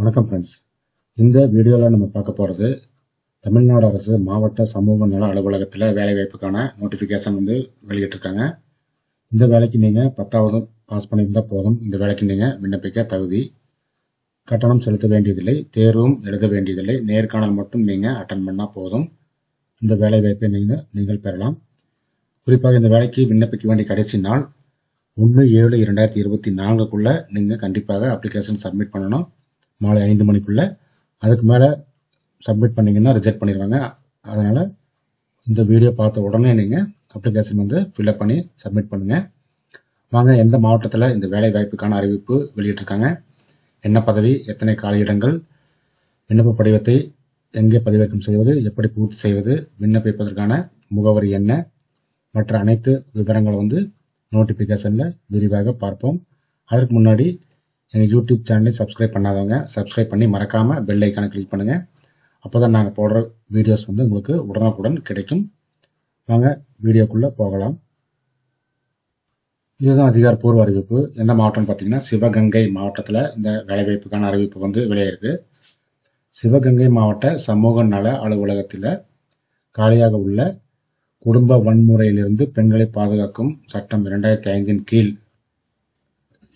வணக்கம் ஃப்ரெண்ட்ஸ் இந்த வீடியோவில் நம்ம பார்க்க போகிறது தமிழ்நாடு அரசு மாவட்ட சமூக நல அலுவலகத்தில் வேலைவாய்ப்புக்கான நோட்டிஃபிகேஷன் வந்து வெளியிட்டிருக்காங்க. இந்த வேலைக்கு நீங்கள் பத்தாவது பாஸ் பண்ணியிருந்தால் போதும். இந்த வேலைக்கு நீங்கள் விண்ணப்பிக்க தகுதி கட்டணம் செலுத்த வேண்டியதில்லை தேர்வும் எழுத வேண்டியதில்லை நேர்காணல் மட்டும் நீங்கள் அட்டன் பண்ணால் போதும். இந்த வேலைவாய்ப்பை நீங்கள் நீங்கள் பெறலாம். குறிப்பாக இந்த வேலைக்கு விண்ணப்பிக்க வேண்டிய கடைசி நாள் ஒன்று ஏழு இரண்டாயிரத்தி இருபத்தி நான்குக்குள்ளே நீங்கள் கண்டிப்பாக அப்ளிகேஷன் சப்மிட் பண்ணணும். மாலை ஐந்து மணிக்குள்ளே அதுக்கு மேலே சப்மிட் பண்ணிங்கன்னா ரிஜெக்ட் பண்ணிடுவாங்க. அதனால் இந்த வீடியோ பார்த்த உடனே நீங்கள் அப்ளிகேஷன் வந்து ஃபில்அப் பண்ணி சப்மிட் பண்ணுங்கள் வாங்க எந்த மாவட்டத்தில் இந்த வேலை வாய்ப்புக்கான அறிவிப்பு வெளியிட்டிருக்காங்க? என்ன பதவி எத்தனை காலியிடங்கள் விண்ணப்ப படிவத்தை எங்கே பதிவிறக்கம் செய்வது எப்படி பூர்த்தி செய்வது விண்ணப்பிப்பதற்கான முகவரி என்ன மற்ற அனைத்து விவரங்களை வந்து நோட்டிஃபிகேஷனில் விரிவாக பார்ப்போம். அதற்கு முன்னாடி எங்கள் யூடியூப் சேனலை சப்ஸ்கிரைப் பண்ணாதவங்க சப்ஸ்கிரைப் பண்ணி மறக்காமல் பெல் ஐக்கானை கிளிக் பண்ணுங்கள் அப்போ தான் நாங்கள் போடுற வீடியோஸ் வந்து உங்களுக்கு உடனுக்குடன் கிடைக்கும். வாங்க வீடியோக்குள்ளே போகலாம். இதுதான் அதிகாரப்பூர்வ அறிவிப்பு. எந்த மாவட்டம்னு பார்த்தீங்கன்னா சிவகங்கை மாவட்டத்தில் இந்த வேலைவாய்ப்புக்கான அறிவிப்பு வந்து வெளியிருக்கு சிவகங்கை மாவட்ட சமூக நல அலுவலகத்தில் காலியாக உள்ள குடும்ப வன்முறையிலிருந்து பெண்களை பாதுகாக்கும் சட்டம் இரண்டாயிரத்தி ஐந்தின் கீழ்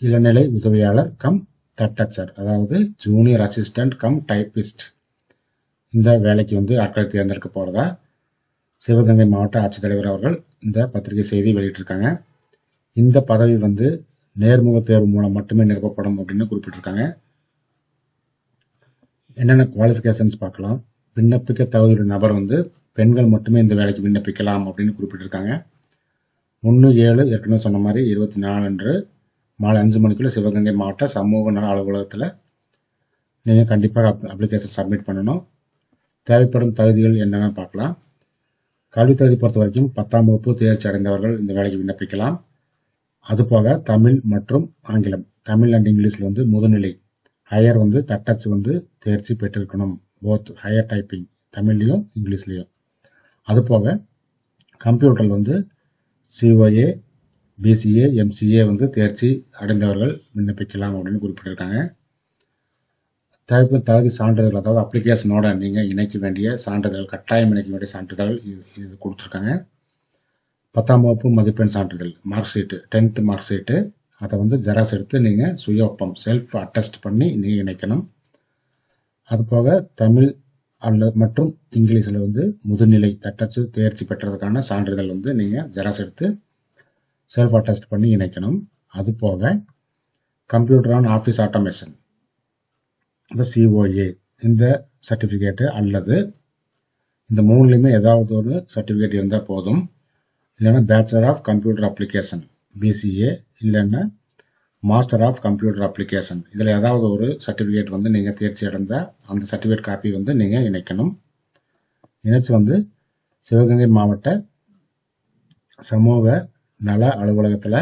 இளநிலை உதவியாளர் கம் தட்டச்சர் அதாவது ஜூனியர் அசிஸ்டன்ட் கம் டைப்பிஸ்ட் இந்த வேலைக்கு வந்து ஆட்களை தேர்ந்தெடுக்க போகிறதா சிவகங்கை மாவட்ட ஆட்சித்தலைவர் அவர்கள் இந்த பத்திரிகை செய்தி வெளியிட்டிருக்காங்க. இந்த பதவி வந்து நேர்முக தேர்வு மூலம் மட்டுமே நிரப்பப்படும் அப்படின்னு குறிப்பிட்டிருக்காங்க. என்னென்ன குவாலிஃபிகேஷன்ஸ் பார்க்கலாம்? விண்ணப்பிக்க தகுதியுள்ள நபர் வந்து பெண்கள் மட்டுமே இந்த வேலைக்கு விண்ணப்பிக்கலாம் அப்படின்னு குறிப்பிட்டிருக்காங்க. ஒன்று ஏழு ஏற்கனவே சொன்ன மாதிரி இருபத்தி நாலு அன்று மாலை அஞ்சு மணிக்குள்ளே சிவகங்கை மாவட்ட சமூக நல அலுவலகத்தில் நீங்கள் கண்டிப்பாக அப் அப்ளிகேஷன் சப்மிட் பண்ணணும். தேவைப்படும் தகுதிகள் என்னென்னு பார்க்கலாம். கல்வி தகுதி பொறுத்த வரைக்கும் பத்தாம் வகுப்பு தேர்ச்சி அடைந்தவர்கள் இந்த வேலைக்கு விண்ணப்பிக்கலாம். அதுபோக தமிழ் மற்றும் ஆங்கிலம் தமிழ் அண்ட் இங்கிலீஷில் வந்து முதுநிலை ஹையர் வந்து தட்டச்சு வந்து தேர்ச்சி பெற்றிருக்கணும். போத் ஹையர் டைப்பிங் தமிழ்லேயும் இங்கிலீஷ்லேயும். அதுபோக கம்ப்யூட்டரில் வந்து சிஓஏ பிசிஏ எம்சிஏ வந்து தேர்ச்சி அடைந்தவர்கள் விண்ணப்பிக்கலாம் அப்படின்னு குறிப்பிட்டிருக்காங்க. தகுப்பு தகுதி சான்றிதழ் அதாவது அப்ளிகேஷனோட நீங்கள் இணைக்க வேண்டிய சான்றிதழ் கட்டாயம் இணைக்க வேண்டிய சான்றிதழ் இது இது கொடுத்துருக்காங்க. பத்தாம் வகுப்பு மதிப்பெண் சான்றிதழ் mark sheet tenth mark sheet அதை வந்து ஜெராக்ஸ் எடுத்து நீங்கள் சுய ஒப்பம் செல்ஃப் அட்டஸ்ட் பண்ணி நீங்கள் இணைக்கணும். அது போக தமிழ் அல்ல மற்றும் இங்கிலீஷில் வந்து முதுநிலை தட்டச்சு தேர்ச்சி பெற்றதுக்கான சான்றிதழ் வந்து நீங்கள் ஜெராக்ஸ் எடுத்து செல்ஃப் அட்டஸ்ட் பண்ணி இணைக்கணும். அது போக கம்ப்யூட்டர் ஆன் ஆஃபீஸ் ஆட்டோமேஷன் இந்த சிஓஏ இந்த சர்டிஃபிகேட்டு அல்லது இந்த மூணுலேயுமே ஏதாவது ஒரு சர்டிஃபிகேட் இருந்தால் போதும். இல்லைன்னா bachelor of computer application BCA இல்லைன்னா மாஸ்டர் ஆஃப் கம்ப்யூட்டர் அப்ளிகேஷன் இதில் ஏதாவது ஒரு சர்டிஃபிகேட் வந்து நீங்கள் தேர்ச்சி அடைந்தால் அந்த சர்டிஃபிகேட் காப்பி வந்து நீங்கள் இணைக்கணும். இணைச்சு வந்து சிவகங்கை மாவட்ட சமூக நல அலுவலகத்தில்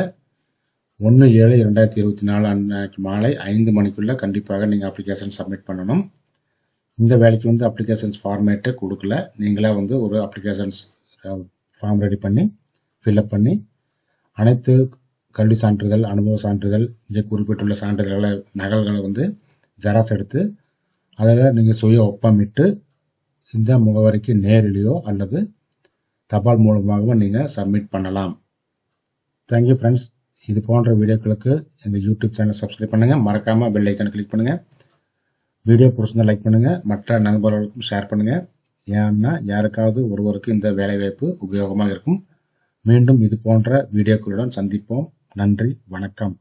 ஒன்று ஏழு இரண்டாயிரத்தி இருபத்தி நாலு அன்னைக்கு மாலை ஐந்து மணிக்குள்ளே கண்டிப்பாக நீங்கள் அப்ளிகேஷன் சப்மிட் பண்ணணும். இந்த வேலைக்கு வந்து அப்ளிகேஷன்ஸ் ஃபார்மேட்டு கொடுக்கல. நீங்களாக வந்து ஒரு அப்ளிகேஷன்ஸ் ஃபார்ம் ரெடி பண்ணி ஃபில்அப் பண்ணி அனைத்து கல்வி சான்றிதழ் அனுபவ சான்றிதழ் இங்கே குறிப்பிட்டுள்ள சான்றிதழ்களை நகல்களை வந்து ஜெராக்ஸ் எடுத்து அதில் நீங்கள் சுய ஒப்பமிட்டு இந்த முகவரிக்கு நேரிலேயோ அல்லது தபால் மூலமாகவும் நீங்கள் சப்மிட் பண்ணலாம். தேங்க்யூ ஃப்ரெண்ட்ஸ் இது போன்ற வீடியோக்களுக்கு எங்கள் யூடியூப் சேனல் சப்ஸ்கிரைப் பண்ணுங்கள் மறக்காமல் பெல் ஐக்கனை கிளிக் பண்ணுங்கள் வீடியோ பிடிச்சிருந்தா லைக் பண்ணுங்கள் மற்ற நண்பர்களுக்கும் ஷேர் பண்ணுங்கள் ஏன்னா யாருக்காவது ஒருவருக்கு இந்த வேலைவாய்ப்பு உபயோகமாக இருக்கும். மீண்டும் இது போன்ற வீடியோக்களுடன் சந்திப்போம். நன்றி. வணக்கம்.